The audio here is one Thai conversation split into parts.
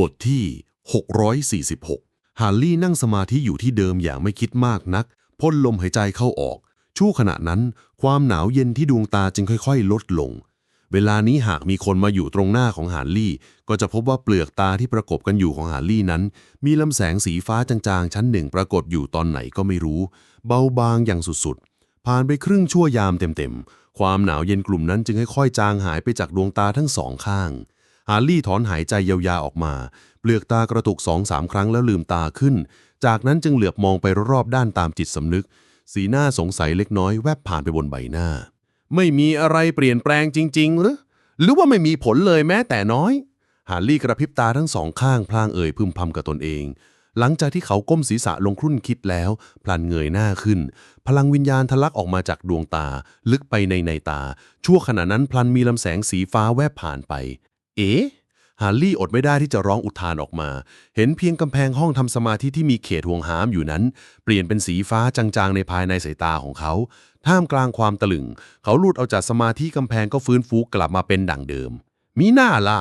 บทที่ 646 ฮาร์ลี่นั่งสมาธิอยู่ที่เดิมอย่างไม่คิดมากนักพ่นลมหายใจเข้าออก ชั่วขณะนั้น ความหนาวเย็นที่ดวงตาจึงค่อยๆ ลดลง เวลานี้หากมีคนมาอยู่ตรงหน้าของฮาร์ลี่ ก็จะพบว่าเปลือกตาที่ประกบกันอยู่ของฮาร์ลี่นั้น มีลำแสงสีฟ้าจางๆ ชั้นหนึ่งปรากฏอยู่ตอนไหนก็ไม่รู้ เบาบางอย่างสุดๆ ผ่านไปครึ่งชั่วยามเต็มๆ ความหนาวเย็นกลุ่มนั้นจึงค่อยๆจางหายไปจากดวงตาทั้งสองข้าง ฮาร์ลี่ถอนหายใจยาวๆออกมา เปลือกตากระตุกสองสามครั้งแล้วลืมตาขึ้น จากนั้นจึงเหลือบมองไปรอบๆด้านตามจิตสำนึก สีหน้าสงสัยเล็กน้อยแวบผ่านไปบนใบหน้า ไม่มีอะไรเปลี่ยนแปลงจริง ๆ หรือ หรือว่าไม่มีผลเลยแม้แต่น้อย ฮาร์ลี่กระพริบตาทั้งสองข้างพลางเอ่ยพึมพำกับตนเองหลังจากที่เขาก้มศีรษะลงครุ่นคิดแล้ว พลันเงยหน้าขึ้น พลังวิญญาณทะลักออกมาจากดวงตา ลึกไปในในตา ชั่วขณะนั้นพลันมีลำแสงสีฟ้าแวบผ่านไป เอ๊ะฮาร์ลี่อดไม่ได้ที่จะร้องอุทานออกมา เห็นเพียงกำแพงห้องทำสมาธิที่มีเขตห่วงหามอยู่นั้น เปลี่ยนเป็นสีฟ้าจางๆในภายในสายตาของเขา ท่ามกลางความตะลึง เขาหลุดเอาจากสมาธิกำแพงก็ฟื้นฟูกลับมาเป็นดั่งเดิม มีหน้าล่ะ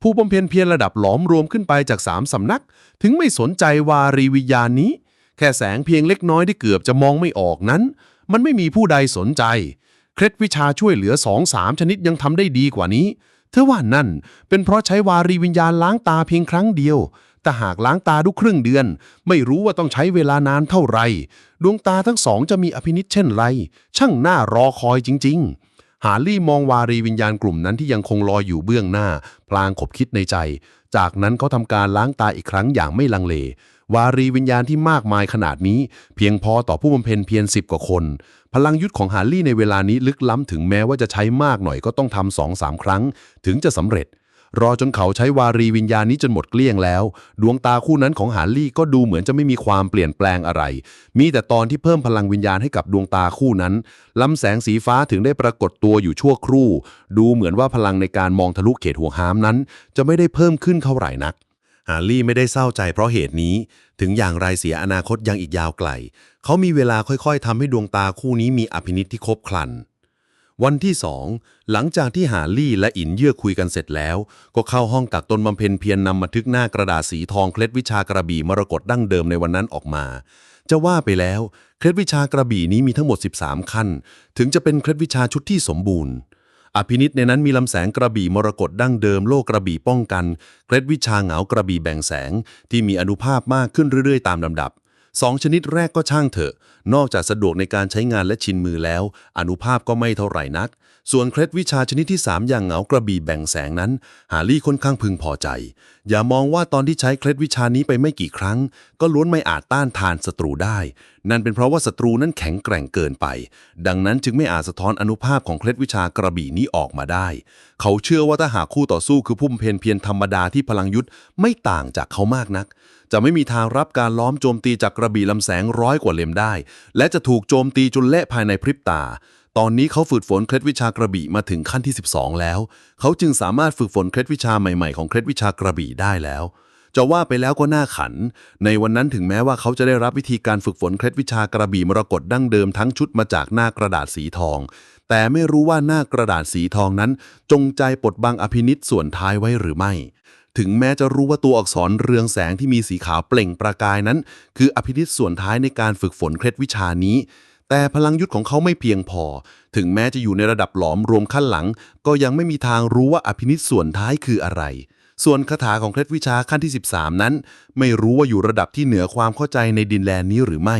ผู้บำเพ็ญเพียรระดับหลอมรวมขึ้นไปจากสามสำนัก ถึงไม่สนใจวารีวิญญาณนี้ แค่แสงเพียงเล็กน้อยที่เกือบจะมองไม่ออกนั้น มันไม่มีผู้ใดสนใจ เคล็ดวิชาช่วยเหลือสองสามชนิดยังทำได้ดีกว่านี้ เธอว่านั่นเป็นเพราะใช้วารีวิญญาณล้างตาเพียงครั้งเดียว แต่หากล้างตาทุกครึ่งเดือน ไม่รู้ว่าต้องใช้เวลานานเท่าไหร่ดวงตาทั้งสองจะมีอภินิษเช่นไร ช่างน่ารอคอยจริงๆฮาร์ลี่มองวารีวิญญาณกลุ่มนั้นที่ยังคงลอยอยู่เบื้องหน้า พลางขบคิดในใจ จากนั้นเขาทำการล้างตาอีกครั้งอย่างไม่ลังเล วารีวิญญาณที่มากมายขนาดนี้ เพียงพอต่อผู้บำเพ็ญเพียรสิบกว่าคน พลังยุทธของฮาร์ลี่ในเวลานี้ลึกล้ำถึงแม้ว่าจะใช้มากหน่อยก็ต้องทำสองสามครั้ง ถึงจะสำเร็จ รอจนเขาใช้วารีวิญญาณนี้จนหมดเกลี้ยงแล้ว ดวงตาคู่นั้นของฮาร์ลี่ก็ดูเหมือนจะไม่มีความเปลี่ยนแปลงอะไร มีแต่ตอนที่เพิ่มพลังวิญญาณให้กับดวงตาคู่นั้นลำแสงสีฟ้าถึงได้ปรากฏตัวอยู่ชั่วครู่ ดูเหมือนว่าพลังในการมองทะลุเขตห่วงห้ามนั้น จะไม่ได้เพิ่มขึ้นเท่าไหร่นัก ฮาร์ลี่ไม่ได้เศร้าใจเพราะเหตุนี้ ถึงอย่างไรเสียอนาคตยังอีกยาวไกล เขามีเวลาค่อยๆทำให้ดวงตาคู่นี้มีอภินิษที่ครบครัน วันที่สองหลังจากที่หาลี่และอินเยื่อคุยกันเสร็จแล้ว ก็เข้าห้องกักตนบำเพ็ญเพียรนนำบันทึกหน้ากระดาษสีทองเคล็ดวิชากระบี่มรกตดั้งเดิมในวันนั้นออกมาจะว่าไปแล้ว เคล็ดวิชากระบี่นี้มีทั้งหมด 13 ขั้น ถึงจะเป็นเคล็ดวิชาชุดที่สมบูรณ์ อภินิษในนั้นมีลำแสงกระบี่มรกตดั้งเดิมโลกกระบี่ป้องกัน เคล็ดวิชาเหงากระบี่แบ่งแสงที่มีอนุภาพมากขึ้นเรื่อยๆ ตามลำดับ สองชนิดแรกก็ช่างเถอะ นอกจากสะดวกในการใช้งานและชินมือแล้ว อนุภาพก็ไม่เท่าไหร่นัก ส่วนเคล็ดวิชาชนิดที่ 3 อย่างเหงากระบี่แบ่งแสงนั้น ฮารี่ค่อนข้างพึงพอใจ อย่ามองว่าตอนที่ใช้เคล็ดวิชานี้ไปไม่กี่ครั้ง ก็ล้วนไม่อาจต้านทานศัตรูได้ นั่นเป็นเพราะว่าศัตรูนั้นแข็งแกร่งเกินไป ดังนั้นจึงไม่อาจสะท้อนอนุภาพของเคล็ดวิชากระบี่นี้ออกมาได้ เขาเชื่อว่าถ้าหากคู่ต่อสู้คือผู้บำเพ็ญเพียรธรรมดาที่พลังยุทธ์ไม่ต่างจากเขามากนัก จะไม่มีทางรับการล้อมโจมตีจากกระบี่ลำแสงร้อยกว่าเล่มได้ และจะถูกโจมตีจนเละภายในพริบตา ตอนนี้เขาฝึกฝนเคล็ดวิชากระบี่มาถึงขั้นที่ 12 แล้ว เขาจึงสามารถฝึกฝนเคล็ดวิชาใหม่ๆของเคล็ดวิชากระบี่ได้แล้วจะว่าไปแล้วก็น่าขัน ในวันนั้นถึงแม้ว่าเขาจะได้รับวิธีการฝึกฝนเคล็ดวิชากระบี่มรกตดั้งเดิมทั้งชุดมาจากหน้ากระดาษสีทอง แต่ไม่รู้ว่าหน้ากระดาษสีทองนั้น จงใจปดบังอภินิษส่วนท้ายไว้หรือไม่ ถึงแม้จะรู้ว่าตัวอักษรเรืองแสงที่มีสีขาวเปล่งประกายนั้น คืออภินิษส่วนท้ายในการฝึกฝนเคล็ดวิชานี้ แต่พลังยุทธของเขาไม่เพียงพอ ถึงแม้จะอยู่ในระดับหลอมรวมขั้นหลัง ก็ยังไม่มีทางรู้ว่าอภินิษส่วนท้ายคืออะไร ส่วนคาถาของเคล็ดวิชาขั้นที่ 13 นั้น ไม่รู้ว่าอยู่ระดับที่เหนือความเข้าใจในดินแดนนี้หรือไม่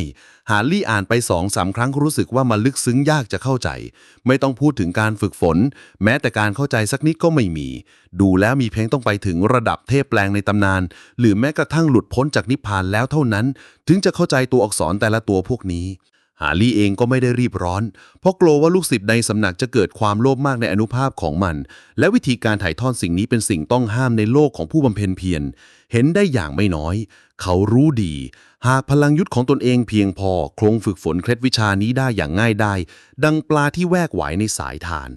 ฮาร์ลี่อ่านไปสองสามครั้งรู้สึกว่ามันลึกซึ้งยากจะเข้าใจ ไม่ต้องพูดถึงการฝึกฝน แม้แต่การเข้าใจสักนิดก็ไม่มี ดูแล้วมีเพียงต้องไปถึงระดับเทพแปลงในตำนาน หรือแม้กระทั่งหลุดพ้นจากนิพพานแล้วเท่านั้น ถึงจะเข้าใจตัวอักษรแต่ละตัวพวกนี้ ฮาร์ลี่เองก็ไม่ได้รีบร้อน เพราะกลัวว่าลูกศิษย์ในสำนักจะเกิดความโลภมากในอนุภาพของมัน และวิธีการถ่ายทอดสิ่งนี้เป็นสิ่งต้องห้ามในโลกของผู้บำเพ็ญเพียร เห็นได้อย่างไม่น้อย เขารู้ดี หากพลังยุทธของตนเองเพียงพอ คงฝึกฝนเคล็ดวิชานี้ได้อย่างง่ายได้ ดังปลาที่แวกไหวในสายทาน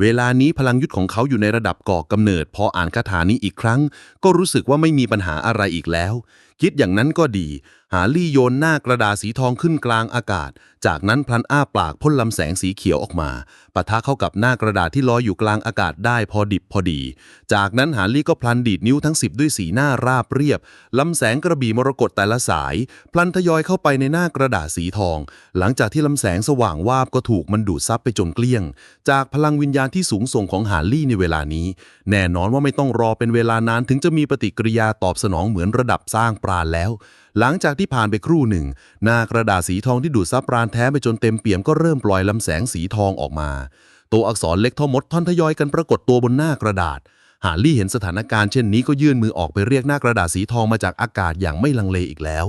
เวลานี้พลังยุทธของเขาอยู่ในระดับก่อกำเนิด พออ่านคาถานี้อีกครั้ง ก็รู้สึกว่าไม่มีปัญหาอะไรอีกแล้ว คิดอย่างนั้นก็ดี หาลี่โยนหน้ากระดาษสีทองขึ้นกลางอากาศ จากนั้นพลันอ้าปากพ่นลำแสงสีเขียวออกมาปะทะเข้ากับหน้ากระดาษที่ลอยอยู่กลางอากาศได้พอดิบพอดี จากนั้นหาลี่ก็พลันดีดนิ้วทั้งสิบด้วยสีหน้าราบเรียบลำแสงกระบี่มรกตแต่ละสาย พลันทยอยเข้าไปในหน้ากระดาษสีทอง หลังจากที่ลำแสงสว่างวาบก็ถูกมันดูดซับไปจนเกลี้ยง จากพลังวิญญาณที่สูงส่งของหาลี่ในเวลานี้ แน่นอนว่าไม่ต้องรอเป็นเวลานานถึงจะมีปฏิกิริยาตอบสนองเหมือนระดับสร้างปราณแล้ว หลังจากที่ผ่านไปครู่หนึ่ง หน้ากระดาษสีทองที่ดูดซับปราณแท้ไปจนเต็มเปี่ยมก็เริ่มปล่อยลำแสงสีทองออกมา ตัวอักษรเล็กเท่ามดท่อนทยอยกันปรากฏตัวบนหน้ากระดาษ หาลี่เห็นสถานการณ์เช่นนี้ก็ยื่นมือออกไปเรียกหน้ากระดาษสีทองมาจากอากาศอย่างไม่ลังเลอีกแล้ว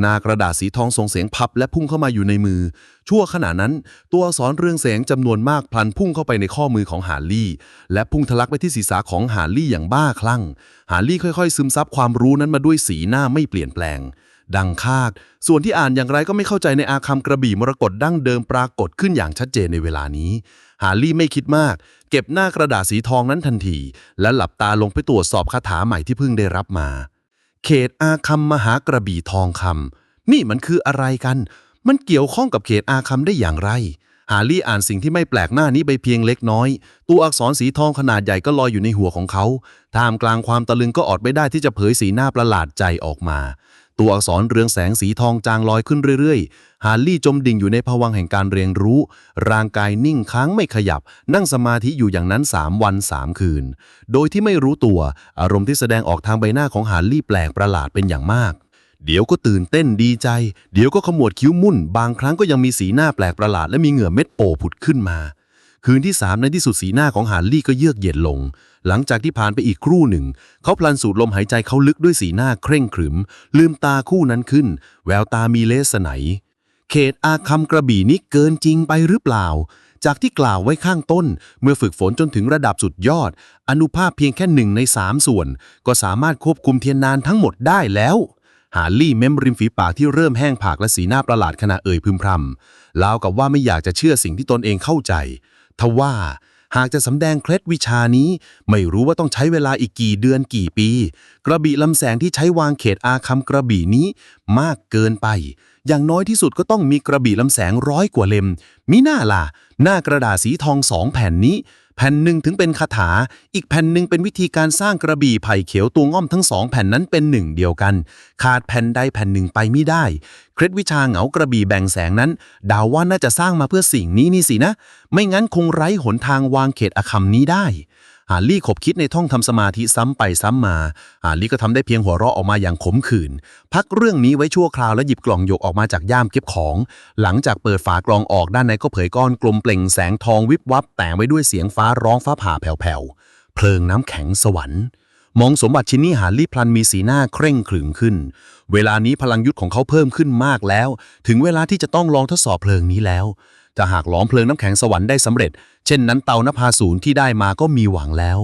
หน้ากระดาษสีทองส่งเสียงพับและพุ่งเข้ามาอยู่ในมือ ชั่วขณะนั้น ตัวอักษรเรืองแสงจำนวนมากพลันพุ่งเข้าไปในข้อมือของหาลี่ และพุ่งทะลักไปที่ศีรษะของหาลี่อย่างบ้าคลั่งหาลี่ค่อยๆ ซึมซับความรู้นั้นมาด้วยสีหน้าไม่เปลี่ยนแปลง ดังคาด ส่วนที่อ่านอย่างไรก็ไม่เข้าใจในอาคำกระบี่มรกตดั้งเดิมปรากฏขึ้นอย่างชัดเจนในเวลานี้ หาลี่ไม่คิดมาก เก็บหน้ากระดาษสีทองนั้นทันที และหลับตาลงไปตรวจสอบคาถาใหม่ที่เพิ่งได้รับมา เขตอาคำมหากระบี่ทองคำนี่มันคืออะไรกัน มันเกี่ยวข้องกับเขตอาคำได้อย่างไรหาลี่อ่านสิ่งที่ไม่แปลกหน้านี้ไปเพียงเล็กน้อย ตัวอักษรสีทองขนาดใหญ่ก็ลอยอยู่ในหัวของเขาท่ามกลางความตะลึงก็อดไม่ได้ที่จะเผยสีหน้าประหลาดใจออกมาตัวอักษรเรืองแสงสีทองจางลอยขึ้นเรื่อย ฮาร์ลี่จมดิ่งอยู่ในภวังค์แห่งการเรียนรู้ ร่างกายนิ่งค้างไม่ขยับ นั่งสมาธิอยู่อย่างนั้น 3 วัน 3 คืน โดยที่ไม่รู้ตัว อารมณ์ที่แสดงออกทางใบหน้าของฮาร์ลี่แปลกประหลาดเป็นอย่างมาก เดี๋ยวก็ตื่นเต้นดีใจ เดี๋ยวก็ขมวดคิ้วมุ่น บางครั้งก็ยังมีสีหน้าแปลกประหลาดและมีเหงื่อเม็ดโปผุดขึ้นมา คืนที่สามในที่สุดสีหน้าของฮาร์ลี่ก็เยือกเย็นลง หลังจากที่ผ่านไปอีกครู่หนึ่ง เขาพลันสูดลมหายใจเขาลึกด้วยสีหน้าเคร่งขรึม ลืมตาคู่นั้นขึ้น แววตามีเลสไน เขตอาคำกระบี่นี้เกินจริงไปหรือเปล่า จากที่กล่าวไว้ข้างต้น เมื่อฝึกฝนจนถึงระดับสุดยอด อนุภาพเพียงแค่หนึ่งในสามส่วน ก็สามารถควบคุมเทียนนานทั้งหมดได้แล้วฮาลี่เม้มริมฝีปากที่เริ่มแห้งผากและสีหน้าประหลาดขณะเอ่ยพึมพำลาวกับว่าไม่อยากจะเชื่อสิ่งที่ตนเองเข้าใจ ทว่า หากจะสำแดงเคล็ดวิชานี้ ไม่รู้ว่าต้องใช้เวลาอีกกี่เดือนกี่ปี กระบี่ลำแสงที่ใช้วางเขตอาคำกระบี่นี้ มากเกินไป อย่างน้อยที่สุดก็ต้องมีกระบี่ลำแสงร้อยกว่าเล่ม มิน่าล่ะ หน้ากระดาษสีทองสองแผ่นนี้ ผ่นหนึ่งถึงเป็นคาถา อีกแผ่นหนึ่งเป็นวิธีการสร้างกระบี่ไผ่เขียวตัวง่อมทั้งสองแผ่นนั้นเป็นหนึ่งเดียวกัน ขาดแผ่นใดแผ่นหนึ่งไปไม่ได้ เคล็ดวิชาเหงากระบี่แบ่งแสงนั้นดาวว่าน่าจะสร้างมาเพื่อสิ่งนี้นี่สินะ ไม่งั้นคงไร้หนทางวางเขตอคำนี้ได้ ฮาร์ลี่ขบคิดในท่องทำสมาธิซ้ำไปซ้ำมา ฮาร์ลี่ก็ทำได้เพียงหัวเราะออกมาอย่างขมขื่น พักเรื่องนี้ไว้ชั่วคราวแล้วหยิบกล่องหยกออกมาจากย่ามเก็บของ หลังจากเปิดฝากล่องออกด้านในก็เผยก้อนกลมเปล่งแสงทองวิบวับแต่งไว้ด้วยเสียงฟ้าร้องฟ้าผ่าแผ่วๆ เพลิงน้ำแข็งสวรรค์มองสมบัติชิ้นนี้ฮาร์ลี่พลันมีสีหน้าเคร่งขรึมขึ้น เวลานี้พลังยุทธของเขาเพิ่มขึ้นมากแล้ว ถึงเวลาที่จะต้องลองทดสอบเพลิงนี้แล้ว ต่หากหลอมเพลิงน้ำแข็งสวรรค์ได้สำเร็จ เช่นนั้นเตานภาสูรที่ได้มาก็มีหวังแล้ว